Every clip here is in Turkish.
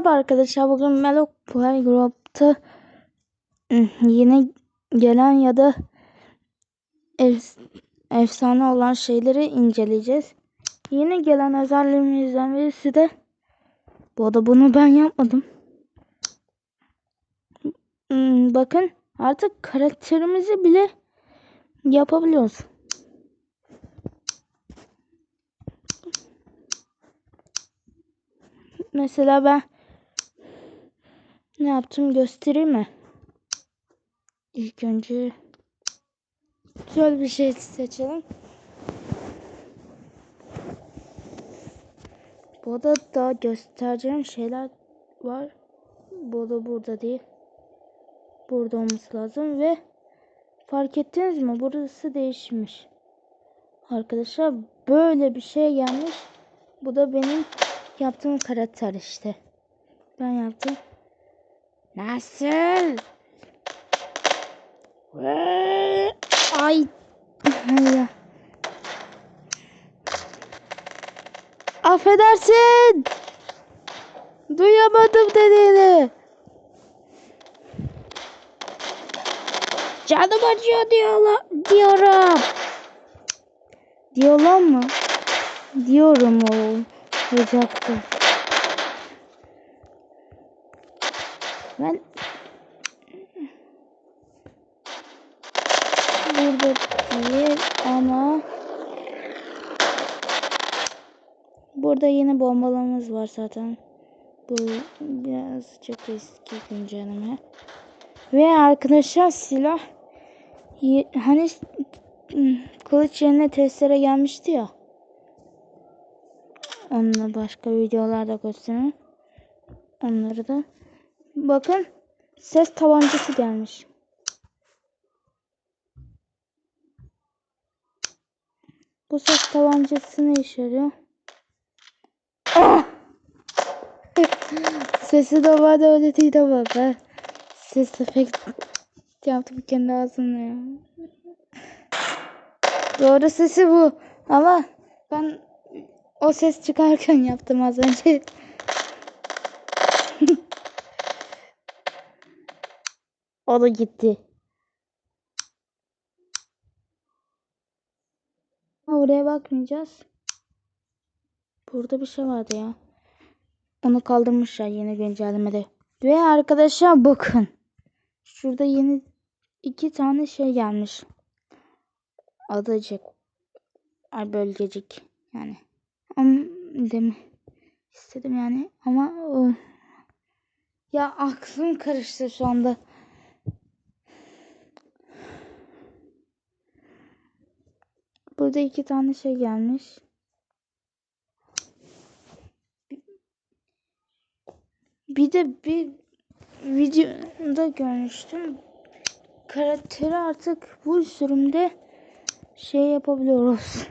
Merhaba arkadaşlar bugün Melo Playground'ta yeni gelen ya da ef efsane olan şeyleri inceleyeceğiz. Yeni gelen özelliğimizden birisi de bu arada bunu ben yapmadım. Bakın artık karakterimizi bile yapabiliyoruz. Mesela ben ne yaptım göstereyim mi? İlk önce şöyle bir şey seçelim. Bu da daha göstereceğim şeyler var. Bu da burada değil. Burada olması lazım ve fark ettiniz mi? Burası değişmiş. Arkadaşlar böyle bir şey gelmiş. Bu da benim yaptığım karakter işte. Ben yaptım. Nasıl? Ay. Ya. Affedersin. Duyamadım dediğini. Canım acıyor diyorlar, diyorum. Diyorlar mı? Diyorum o olacaktı. Ben burada değil ama burada yeni bombalarımız var zaten. Bu biraz çok eski güncelleme. Ve arkadaşlar silah hani kılıç yerine testere gelmişti ya. Onunla başka videolarda göstereyim. Onları da. Bakın ses tabancası gelmiş. Bu ses tabancası ne işe yarıyor? Ah! Sesi de var da öyle ama ben ses efekt yaptım kendi ağzımla ya. Doğru sesi bu ama ben o ses çıkarken yaptım az önce. O da gitti. Oraya bakmayacağız. Burada bir şey vardı ya. Onu kaldırmışlar yeni güncellemede. Ve arkadaşlar bakın. Şurada yeni iki tane şey gelmiş. Adacık. Ay bölgecik. Yani. Ama demi istedim yani. Ama o- ya aklım karıştı şu anda. Burada iki tane şey gelmiş. Bir de bir videoda görmüştüm. Karakteri artık bu sürümde şey yapabiliyoruz.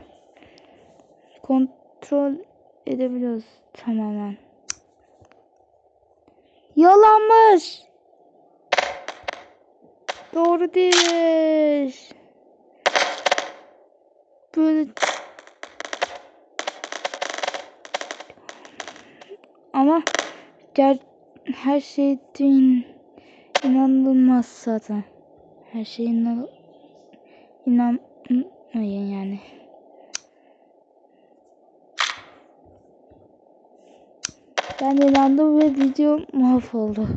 Kontrol edebiliyoruz tamamen. Yalanmış. Doğru değil. Böyle ama ger her şey din inanılmaz zaten. Her şey inan inanmayın yani. Ben inandım ve video mahvoldu.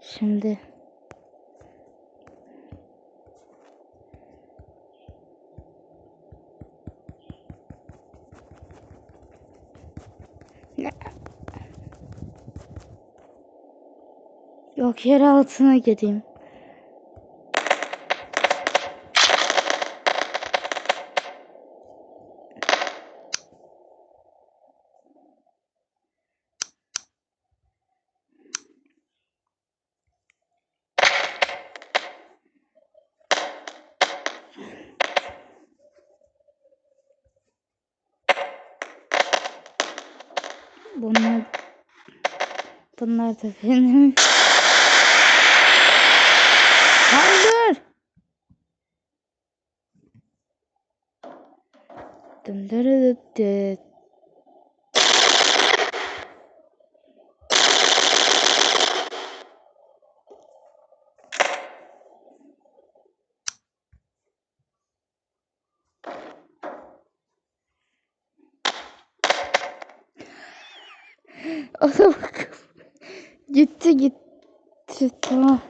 Şimdi. Yok yer altına gideyim. Bunlar bunlar da benim. Adam gitti gitti tamam.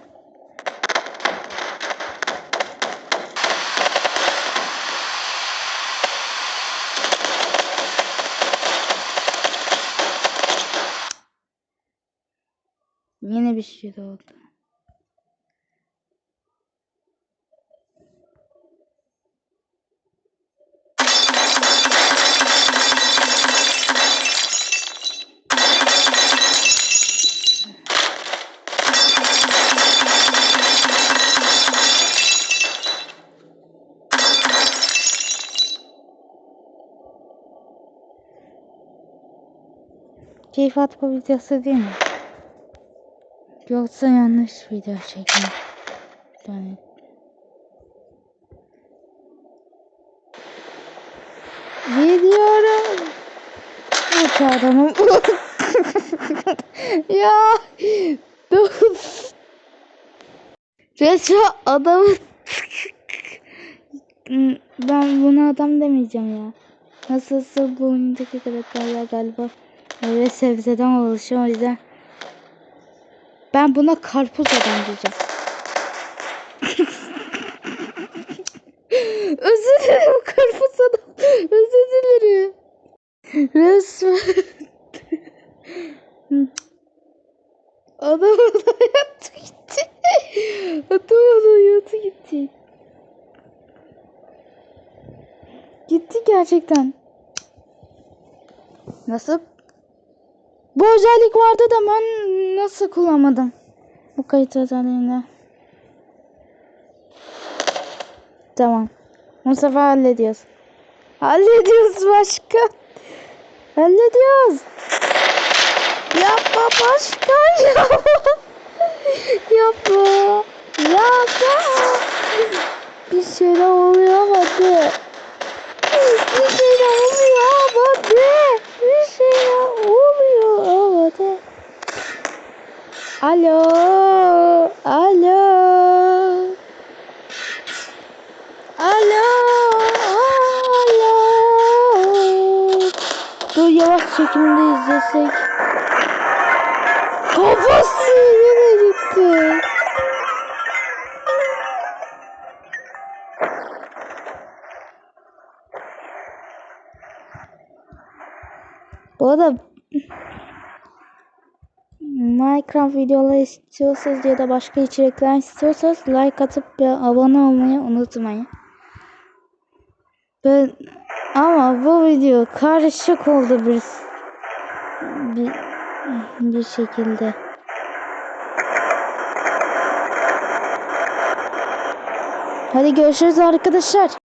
Yine bir şey oldu. Keyif atma videosu değil mi? Yoksa yanlış video çektim. Yani Gidiyorum. Uçarım. ya. Dur. Resmen adam. ben buna adam demeyeceğim ya. Nasılsa bu oyundaki karakterler galiba meyve sebzeden oluşuyor o yüzden ben buna karpuz adam diyeceğim. Özür dilerim karpuz adam. Özür dilerim. Resmen. Adam yattı gitti. Adam adam yattı gitti. Gitti gerçekten. Nasıl? Bu özellik vardı da ben nasıl kullanmadım? Bu kayıt özelliğinde. Tamam. Bu sefer hallediyoruz. Hallediyoruz başka. Hallediyoruz. Yapma başka yapma. yapma. Yapma. Bir şeyler oluyor hadi. Bir şeyler oluyor hadi. Bir şeyler oluyor hadi. Alo. Alo. Alo. Alo. Dur yavaş çekimde izlesek. Kafası yine gitti. Bu arada Minecraft videoları istiyorsanız ya da başka içerikler istiyorsanız like atıp ve abone olmayı unutmayın. Ben ama bu video karışık oldu bir bir, bir şekilde. Hadi görüşürüz arkadaşlar.